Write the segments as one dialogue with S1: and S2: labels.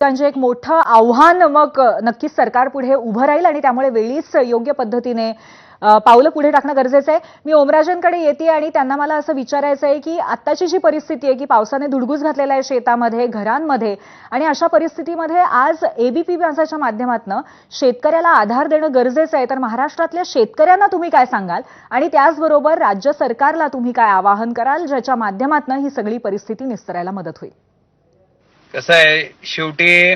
S1: त्यांचे एक मोठं आव्हान मग नक्कीच सरकार पुढे उभं राहील आणि त्यामुळे वेळीच योग्य पद्धतीने पावलं पुढे टाकणं गरजेचं आहे. मी ओमराजांकडे येते आणि त्यांना मला असं विचारायचं आहे की आत्ताची जी परिस्थिती आहे की पावसाने धुडगूस घातलेला आहे शेतामध्ये घरांमध्ये आणि अशा परिस्थितीमध्ये आज एबीपी माणसाच्या माध्यमातून शेतकऱ्याला आधार देणं गरजेचं आहे. तर महाराष्ट्रातल्या शेतकऱ्यांना तुम्ही काय सांगाल? आणि त्याचबरोबर राज्य सरकारला तुम्ही काय आवाहन कराल? ज्याच्या माध्यमातून ही सगळी परिस्थिती निस्तरायला मदत होईल.
S2: कसं आहे शेवटी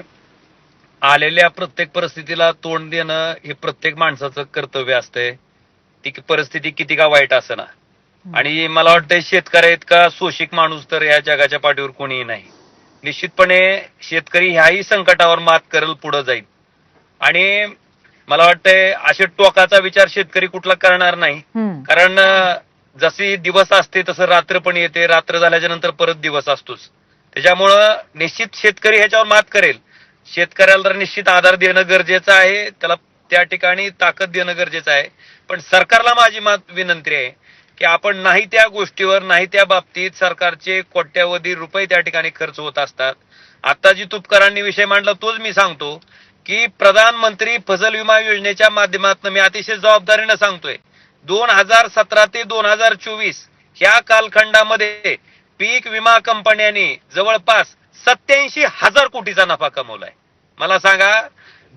S2: आलेल्या प्रत्येक परिस्थितीला तोंड देणं हे प्रत्येक माणसाचं कर्तव्य असतंय. ती परिस्थिती किती का वाईट असना. आणि मला वाटतंय शेतकरी इतका शोषिक माणूस तर या जगाच्या पाठीवर कोणीही नाही. निश्चितपणे शेतकरी ह्याही संकटावर मात करेल पुढे जाईल. आणि मला वाटतंय असे टोकाचा विचार शेतकरी कुठला करणार नाही. कारण जशी दिवस असते तसं रात्र पण येते. रात्र झाल्याच्यानंतर परत दिवस असतोच. त्याच्यामुळं निश्चित शेतकरी ह्याच्यावर मात करेल. शेतकऱ्याला निश्चित आधार देणं गरजेचं आहे त्याला त्या ठिकाणी ताकद देणं गरजेचं आहे. पण सरकारला माझी मात विनंती आहे की आपण नाही त्या गोष्टीवर नाही त्या बाबतीत सरकारचे कोट्यावधी रुपये त्या ठिकाणी खर्च होत असतात. आता जी तुपकरांनी विषय मांडला तोच मी सांगतो की प्रधानमंत्री फसल विमा योजनेच्या माध्यमातून मी अतिशय जबाबदारीनं सांगतोय. दोन हजार सतरा ते दोन हजार चोवीस ह्या कालखंडामध्ये पीक विमा कंपन्यांनी जवळपास सत्याऐंशी हजार कोटीचा नफा कमवलाय. मला सांगा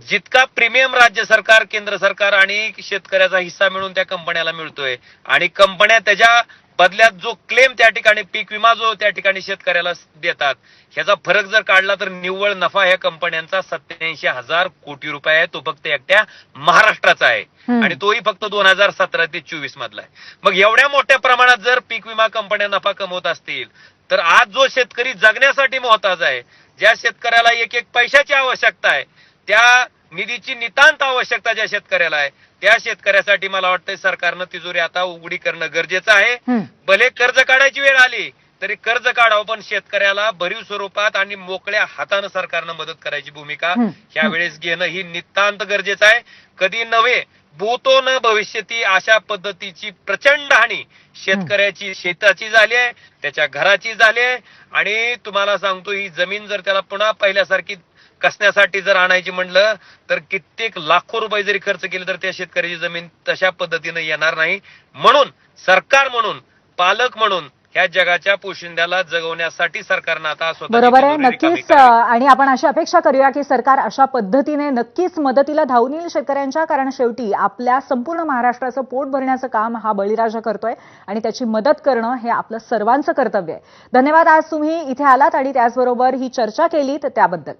S2: जितका प्रीमियम राज्य सरकार केंद्र सरकार आणि शेतकऱ्याचा हिस्सा मिळून त्या कंपन्याला मिळतोय आणि कंपन्या त्याच्या बदल्यात जो क्लेम त्या ठिकाणी पीक विमा जो त्या ठिकाणी शेतकऱ्याला देतात ह्याचा फरक जर काढला तर निव्वळ नफा ह्या कंपन्यांचा सत्याऐंशी हजार कोटी रुपये आहे. तो फक्त एकट्या महाराष्ट्राचा आहे. आणि तोही फक्त दोन हजार सतरा ते चोवीस मधला आहे. मग एवढ्या मोठ्या प्रमाणात जर पीक विमा कंपन्या नफा कमवत असतील तर आज जो शेतकरी जगण्यासाठी मोहताज आहे ज्या शेतकऱ्याला एक एक पैशाची आवश्यकता आहे त्या निधीची नितांत आवश्यकता ज्या शेतकऱ्याला आहे त्या शेतकऱ्यासाठी मला वाटतंय सरकारनं तिजोरी आता उघडी करणं गरजेचं आहे. भले कर्ज काढायची वेळ आली तरी कर्ज काढावं पण शेतकऱ्याला भरीव स्वरूपात आणि मोकळ्या हातानं सरकारनं मदत करायची भूमिका
S1: हम्म.
S2: ह्यावेळेस घेणं ही नितांत गरजेचं आहे कधी नव्हे भूतो न भविष्यती अशा पद्धतीची प्रचंड हानी शेतकऱ्याची शेताची झाली आहे त्याच्या घराची झाली आहे आणि तुम्हाला सांगतो ही जमीन जर त्याला पुन्हा पहिल्यासारखी कसण्यासाठी जर आणायची म्हणलं तर कित्येक लाखो रुपये जरी खर्च केले तर त्या शेतकऱ्याची जमीन तशा पद्धतीनं येणार नाही. म्हणून सरकार म्हणून पालक म्हणून ह्या जगाच्या पोशिंद्याला जगवण्यासाठी सरकारनं आता
S1: बरोबर आहे. नक्कीच. आणि आपण अशी अपेक्षा करूया की सरकार अशा पद्धतीने नक्कीच मदतीला धावून येईल शेतकऱ्यांच्या कारण शेवटी आपल्या संपूर्ण महाराष्ट्राचं पोट भरण्याचं काम हा बळीराजा करतोय आणि त्याची मदत करणं हे आपलं सर्वांचं कर्तव्य आहे. धन्यवाद. आज तुम्ही इथे आलात आणि त्याचबरोबर ही चर्चा केलीत त्याबद्दल.